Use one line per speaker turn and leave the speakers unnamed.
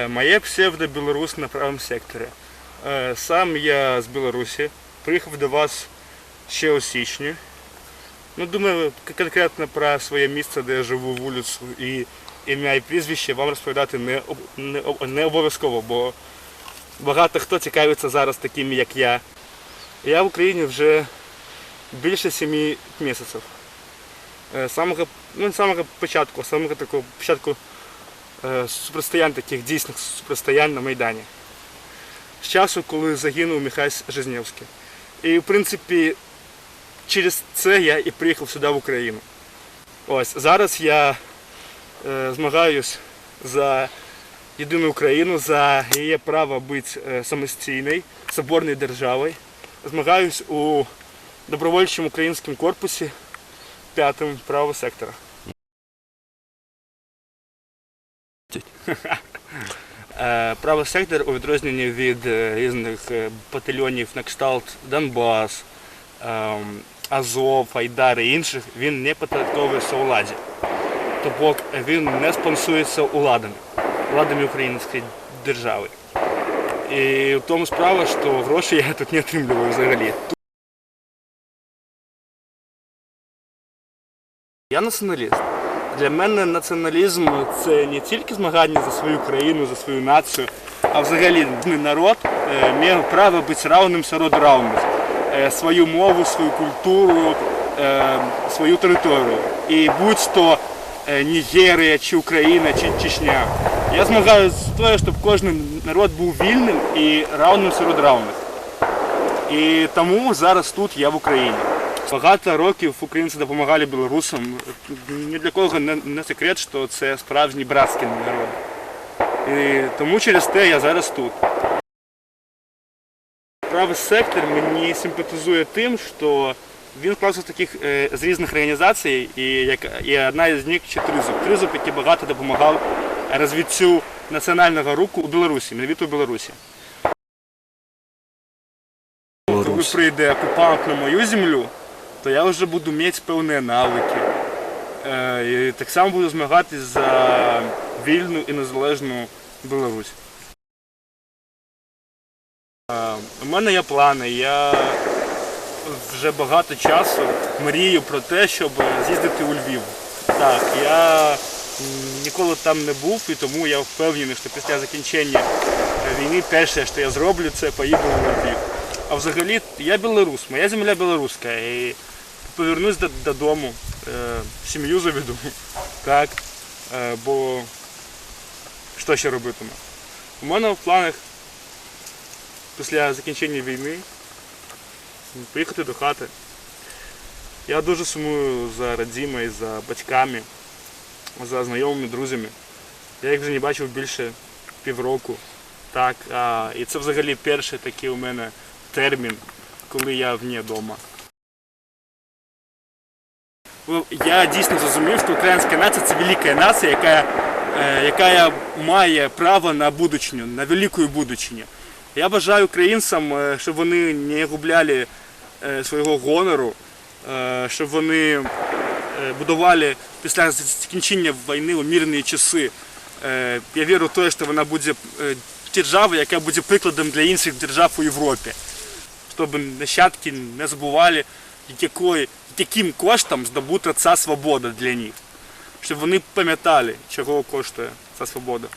Е, Моє псевдо Білорус на правому секторі. Е, Сам я з Білорусі, приїхав до вас ще у січні. Ну, думаю, конкретно про своє місце, де я живу, вулицю і ім'я і прізвище вам розповідати не, не, не обов'язково, бо багато хто цікавиться зараз такими, як я. Я в Україні вже більше семи місяців. Е, Самого, ну, самого початку, самого такого початку супростоянь, таких дійсних супростоянь на Майдані. З часу, коли загинув Михайло Жизнєвський. І в принципі через це я і приїхав сюди в Україну. Ось зараз я е, змагаюсь за єдину Україну, за її право бути е, самостійною, соборною державою. Змагаюсь у добровольчому українському корпусі п'ятому правого сектора. Правий сектор у відрозненні від е, різних е, батальйонів на кшталт Донбас, ем, Азов, Айдар і інших, він не підпорядковується владі. Тобто він не спонсується уладами, владами української держави. І в тому справа, що гроші я тут не отримую взагалі. Я націоналіст. Для мене націоналізм це не тільки змагання за свою країну, за свою націю, а взагалі народ е, має право бути равним серед равних. Е, Свою мову, свою культуру, е, свою територію. І будь-то Нігерія, чи Україна, чи Чечня. Я змагаюся з того, щоб кожен народ був вільним і равним серед равних. І тому зараз тут я в Україні. Багато років українці допомагали білорусам. Ні для кого не, секрет, що це справжній братський народ. І тому через те я зараз тут. Правий сектор мені симпатизує тим, що він складається з таких е, з різних організацій, і, як, і одна із них чи Тризуб. Тризуб, який багато допомагав розвиттю національного руху у Білорусі, навіть у Білорусі. Коли прийде окупант на мою землю, то я вже буду мати певні навики. Е, І так само буду змагатися за вільну і незалежну Білорусь. Е, У мене є плани. Я вже багато часу мрію про те, щоб з'їздити у Львів. Так, я ніколи там не був, і тому я впевнений, що після закінчення війни перше, що я зроблю, це поїду у Львів. А взагалі я білорус, моя земля білоруська. І повернусь додому, е, сім'ю заведу. Так. Е, бо що ще робитиму? У мене в планах після закінчення війни поїхати до хати. Я дуже сумую за родимою, за батьками, за знайомими, друзями. Я їх вже не бачив більше півроку. Так, а, і це взагалі перший такий у мене термін, коли я вне вдома. Ну, Я дійсно зрозумів, що українська нація це велика нація, яка, е, яка має право на будучню, на велику будучню. Я бажаю українцям, е, щоб вони не губляли е, свого гонору, щоб вони будували після закінчення війни у мирні часи. Я вірю в те, що вона буде державою, яка буде прикладом для інших держав у Європі. Щоб нащадки не забували, якої, яким коштом здобута ця свобода для них. Щоб вони пам'ятали, чого коштує ця свобода.